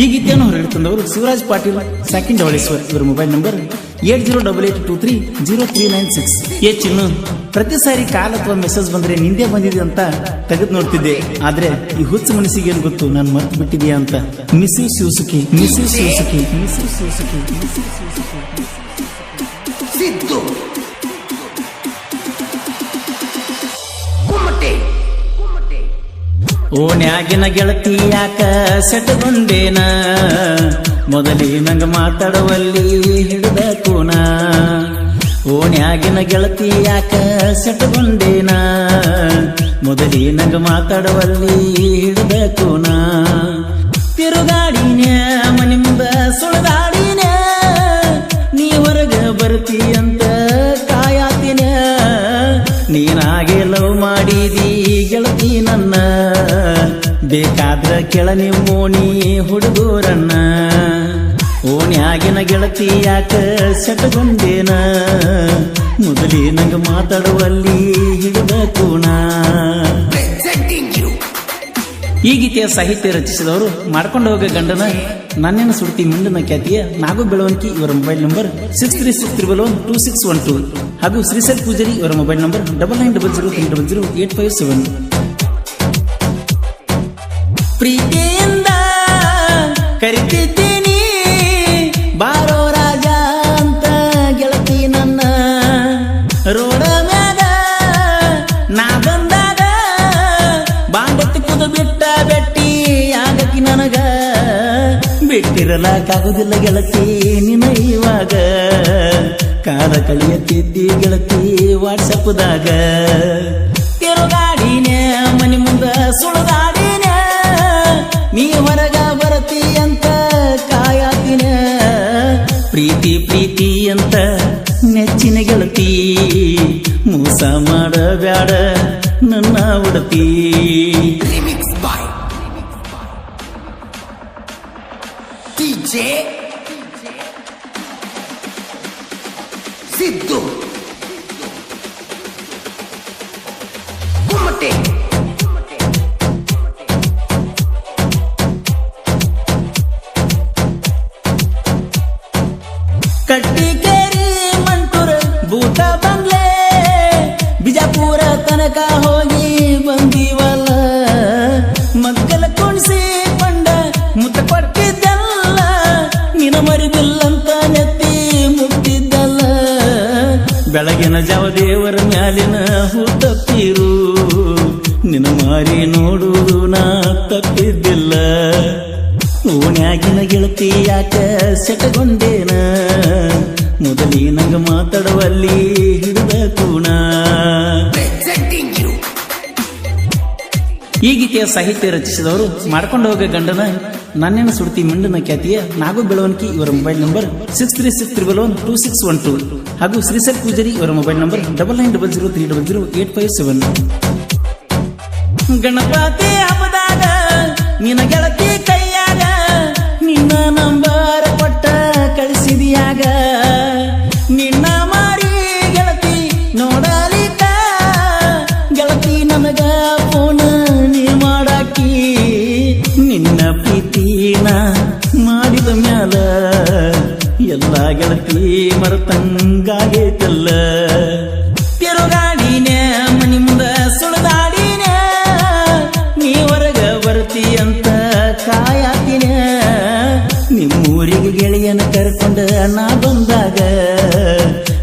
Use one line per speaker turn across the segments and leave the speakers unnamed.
ಈ ಗೀತೆಯನ್ನು ಹೊರಡಿತಂದವರು ಶಿವರಾಜ್ ಪಾಟೀಲ್ ಸೆಕೆಂಡ್ ಜವಳೇಶ್ವರ್ ಇವರ mobile number eight zero double eight two three zero three nine six. ಏ ಚಿನ್ನು, ಪ್ರತಿ ಸಾರಿ ಕಾಲ್ ಅಥವಾ ಮೆಸೇಜ್ ಬಂದ್ರೆ ನಿಂದೆ ಬಂದಿದೆ ಅಂತ ತೆಗೆದು ನೋಡ್ತಿದ್ದೆ. ಆದ್ರೆ ಈ ಹುಚ್ಚ ಮನಸ್ಸಿಗೆ ಏನು ಗೊತ್ತು? ನಾನು ಮರ್ತು ಬಿಟ್ಟಿದ್ಯಾ ಅಂತ. ಮಿಸ್ಸು ಸೂಸುಕಿ ಯು ಶಿವಸುಖಿ ಮಿಸ್ಸು ಶಿವಸುಖಿ. ಮಿಸ್ ಶಿವಸುಖಿ. ಓಣ್ಯಾಗಿನ ಗೆಳತಿ ಯಾಕ ಸೆಟಗೊಂಡೇನ ಮೊದಲೇ ನಂಗ ಮಾತಾಡುವಲ್ಲಿ ಹಿಡಿದ ಕೂನ? ಓಣ್ಯಾಗಿನ ಗೆಳತಿ ಯಾಕ ಸೆಟಗೊಂಡೇನ ಮೊದಲೇ ನಂಗ ಮಾತಾಡುವಲ್ಲಿ ಹಿಡಿದ ಕೂನ? ಮನೆ ಮುಂದ ಸುಳದಾಡಿನ ನೀ ಹೊರಗ ಬರ್ತಿ ಅಂತ ಕಾಯಾತಿನ ನೀನಾಗೆ ಲವ್ ಮಾಡಿದಿ ಗೆಳತಿ ನನ್ನ. ಬೇಕಾದ್ರ ಕೆಳ ನಿಮ್ಮೋಣಿ ಹುಡುಗರನ್ನ. ಓಣಿಯಾಗಿನ ಗೆಳತಿ ಯಾಕ ಸೆಟಗೊಂಡೇನ. ಮೊದಲೇ ನಂಗೆ ಮಾತಾಡುವಲ್ಲಿ ಹಿಡಿದ ಕೋಣ ಈ ಗೀತೆಯ ಸಾಹಿತ್ಯ ರಚಿಸಿದವರು ಮಾಡ್ಕೊಂಡು ಹೋಗ ಗಂಡನ ನನ್ನೇನು ಸುಡ್ತಿ ಮುಂದಿನ ಖ್ಯಾತಿಯ ನಾಗು ಬೆಳವಣಿಗೆ ಇವರ mobile number six three six triple one two six one two ಹಾಗೂ ಶ್ರೀಸಲ್ ಪೂಜಾರಿ ಇವರ mobile number double nine double zero three double zero eight five seven ಪ್ರೀತಿಯಿಂದ ಕರಿತಿದ್ದೀನಿ. ಬಾರೋ ರಾಜ ಅಂತ ಗೆಳತಿ ನನ್ನ. ರೋಡ ಮ್ಯಾಗ ನಾ ಬಂದಾಗ ಬಾಂಡತ್ತಿ ಕುದು ಬಿಟ್ಟ ಬೆಟ್ಟಿ ನನಗೆ. ನನಗ ಬಿಟ್ಟಿರಲಾಕಾಗುದಿಲ್ಲ ಗೆಳತಿ ನಿನ ಇವಾಗ. ಕಾಲ ಕಳಿಯತ್ತಿದ್ದಿ ಗೆಳತಿ ವಾಟ್ಸಪ್ದಾಗ ತಿರುಗಾಡಿನ ಮನೆ ಮುಂದ ಸುಳದಾಡಿನ ಪ್ರೀತಿ ಪ್ರೀತಿ ಅಂತ ನೆಚ್ಚಿನ ಗೆಳತಿ. ಮೋಸ ಮಾಡಬ್ಯಾಡ ನನ್ನ ಉಡತಿ.
ಸಿದ್ದು.
ಬೆಳಗಿನ ಜಾವ ದೇವರ ಮ್ಯಾಲಿನ ಹೂ ತಪ್ಪಿರು ನಿನ ಮಾರಿ ನೋಡುವುದು ನಾ ತಪ್ಪಿದ್ದಿಲ್ಲ. ಓಣ್ಯಾಗಿನ ಗೆಳತಿ ಯಾಕ ಸೆಟಗೊಂಡೇನ? ಮೊದಲೇ ನಂಗ ಮಾತಾಡುವಲ್ಲಿ ಹಿಡಿದ ಕೂಣ ಈ ಗೀತೆಯ ಸಾಹಿತ್ಯ ರಚಿಸಿದವರು ಮಾಡ್ಕೊಂಡು ಹೋಗ ಗಂಡನ ನನ್ನೇನ ಸುಡ್ತಿ ಮಿಂಡನ ಖ್ಯಾತಿಯ ನಾಗು ಬೆಳವಣಿಗೆ, ಇವರ mobile number six three six triple one two six one two ಹಾಗೂ ಶ್ರೀಸರ್ ಪೂಜಾರಿ, ಇವರ mobile number double nine double zero three double zero eight five seven Ganapati ಹಬ್ಬದಾಗ ನಿನ್ನ ಗೆಳತಿ ಕೈಯಾಗ ನಿನ್ನ ನಂಬರ್ ಕೊಟ್ಟ ಕಳಿಸಿದ್ಯಾಗ. ಮರತಂಗಾಗೈತಲ್ಲ ತಿರುಗಾಡಿನ ಮನಿ ಮುಂದ ಸುಳದಾಡಿನ. ನೀ ಹೊರಗ ಬರ್ತಿ ಅಂತ ಕಾಯಾತಿನ. ನಿಮ್ಮೂರಿಗೆ ಗೆಳೆಯನ ಕರ್ಕೊಂಡ ನಾ ಬಂದಾಗ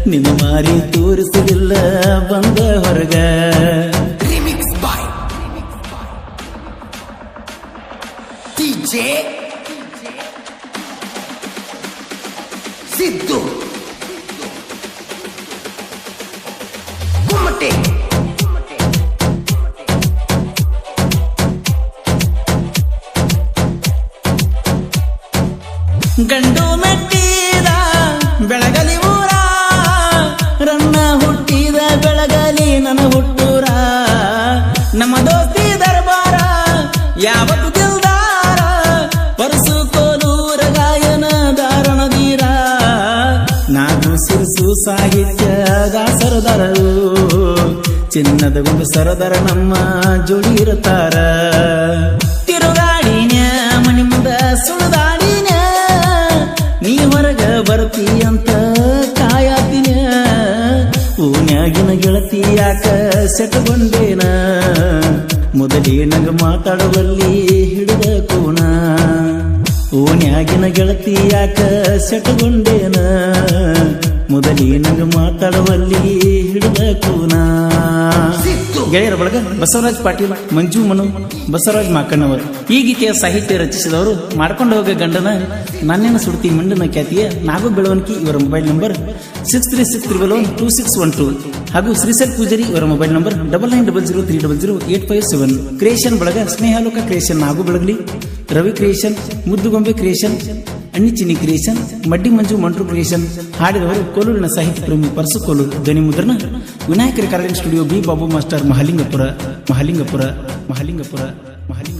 ನಿನ್ನ ಮಾರಿ ತೋರಿಸಲಿಲ್ಲ ಬಂದ ಹೊರಗ.
ರಿಮಿಕ್ಸ್ ಬಾಯ್
ಗಂಡು ಮೆಟ್ಟಿದ ಬೆಳಗಲಿ ಊರ, ರನ್ನ ಹುಟ್ಟಿದ ಬೆಳಗಲಿ ನನ್ನ ಹುಟ್ಟೂರ. ನಮ್ಮ ದೋಸ್ತಿ ದರ್ಬಾರ, ಯಾವತ್ತು ದಿಲ್ದಾರ, ಪರಸು ಕೋಲೂರ ಗಾಯನ ದಾರಣದೀರ ನಾನು ಸಿರಿಸು ಸಾಹಿತ್ಯದ ಸರದಾರರು ಚಿನ್ನದ ಒಂದು ಸರದರ ನಮ್ಮ ಜೋಡಿ ಇರುತ್ತಾರ. ತಿರುಗಾಡಿನ ಮನಿ ಮುಂದ ನೀ ಹೊರಗ ಬರ್ತಿ ಅಂತ ಕಾಯಾತಿನ. ಊನ್ಯಾಗಿನ ಗೆಳತಿ ಯಾಕ ಸೆಟಗೊಂಡೇನ? ಮೊದಲೇ ನಂಗ ಮಾತಾಡುವಲ್ಲಿ ಹಿಡಿದ ಕೋನ. ಓನ್ಯಾಗಿನ ಗೆಳತಿ ಯಾಕ ಸೆಟಗೊಂಡೇನ? ಮೊದಲೇ ನಂಗೆ ಮಾತಾಡುವಲ್ಲಿ ಹಿಡಿದ ಕೂನ ಗೆಳೆಯರ ಬಳಗ ಬಸವರಾಜ್ ಪಾಟೀಲ್ ಮಂಜು ಮನು ಬಸವರಾಜ್ ಮಾಕಣ್ಣವರು ಈ ಗೀತೆಯ ಸಾಹಿತ್ಯ ರಚಿಸಿದವರು ಮಾಡ್ಕೊಂಡು ಹೋಗ ಗಂಡನ ನನ್ನ ಸುಡ್ತಿ ಮಂಡನ ಖ್ಯಾತಿಯ ನಾಗು ಬೆಳವಣಿಗೆ ಇವರ mobile number six three six triple one two six one two ಹಾಗೂ ಶ್ರೀಸಲ್ ಪೂಜಾರಿ ಇವರ mobile number double nine double zero three double zero eight five seven. Creation ಬಳಗ Snehaloka creation Nagu Belagali Ravi creation Muddugombe creation Annichini creation, Maddi Manju Mantru creation, ಹಾಡಿದವರು ಕೋಲೂರಿನ ಸಾಹಿತ್ಯ ಪ್ರೇಮಿ ಪರಸು ಕೋಲೂರು ಧ್ವನಿ ಮುದ್ರಣ Vinayaka recording studio B Babu master Mahalingapura Mahalingapura Mahalingapura Mahalinga